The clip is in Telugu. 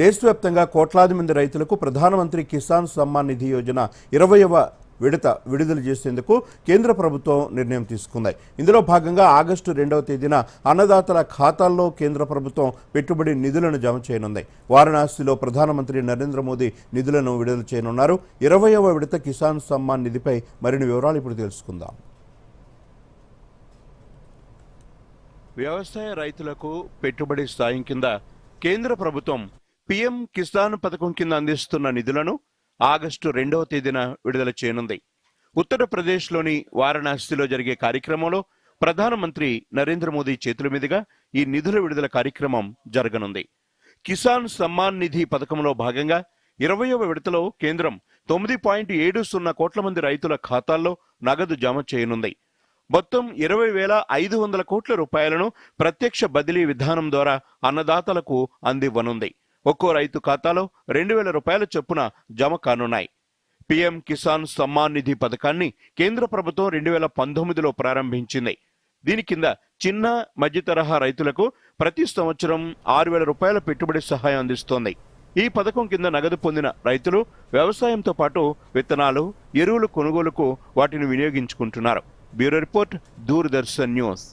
దేశవ్యాప్తంగా కోట్లాది మంది రైతులకు ప్రధానమంత్రి కిసాన్ సమ్మాన్ నిధి యోజన ఇరవయవ విడత విడుదల చేసేందుకు కేంద్ర ప్రభుత్వం నిర్ణయం తీసుకుంది. ఇందులో భాగంగా ఆగస్టు రెండవ తేదీన అన్నదాతల ఖాతాల్లో కేంద్ర ప్రభుత్వం పెట్టుబడి నిధులను జమ చేయనుంది. వారణాసిలో ప్రధానమంత్రి నరేంద్ర మోదీ నిధులను విడుదల చేయనున్నారు. ఇరవయవ విడత కిసాన్ సమ్మాన్ నిధిపై మరిన్ని వివరాలు ఇప్పుడు తెలుసుకుందాం. వ్యవసాయ రైతులకు పెట్టుబడి సాయం కింద కేంద్ర ప్రభుత్వం పిఎం కిసాన్ పథకం కింద అందిస్తున్న నిధులను ఆగస్టు రెండవ తేదీన విడుదల చేయనుంది. ఉత్తరప్రదేశ్లోని వారణాసిలో జరిగే కార్యక్రమంలో ప్రధానమంత్రి నరేంద్ర మోదీ చేతుల మీదుగా ఈ నిధుల విడుదల కార్యక్రమం జరగనుంది. కిసాన్ సమ్మాన్ నిధి పథకంలో భాగంగా ఇరవయవ విడతలో కేంద్రం తొమ్మిది పాయింట్ ఏడు సున్నా కోట్ల మంది రైతుల ఖాతాల్లో నగదు జమ చేయనుంది. మొత్తం ఇరవై వేల ఐదు వందల కోట్ల రూపాయలను ప్రత్యక్ష బదిలీ విధానం ద్వారా అన్నదాతలకు అందివ్వనుంది. ఒక్కో రైతు ఖాతాలో రెండు వేల రూపాయల చొప్పున జమ కానున్నాయి. పీఎం కిసాన్ సమ్మాన్ నిధి పథకాన్ని కేంద్ర ప్రభుత్వం రెండు వేల పంతొమ్మిదిలో ప్రారంభించింది. దీని కింద చిన్న మధ్య తరహా రైతులకు ప్రతి సంవత్సరం ఆరు వేల రూపాయల పెట్టుబడి సహాయం అందిస్తోంది. ఈ పథకం కింద నగదు పొందిన రైతులు వ్యవసాయంతో పాటు విత్తనాలు ఎరువులు కొనుగోలుకు వాటిని వినియోగించుకుంటున్నారు. Bureau report Doordarshan news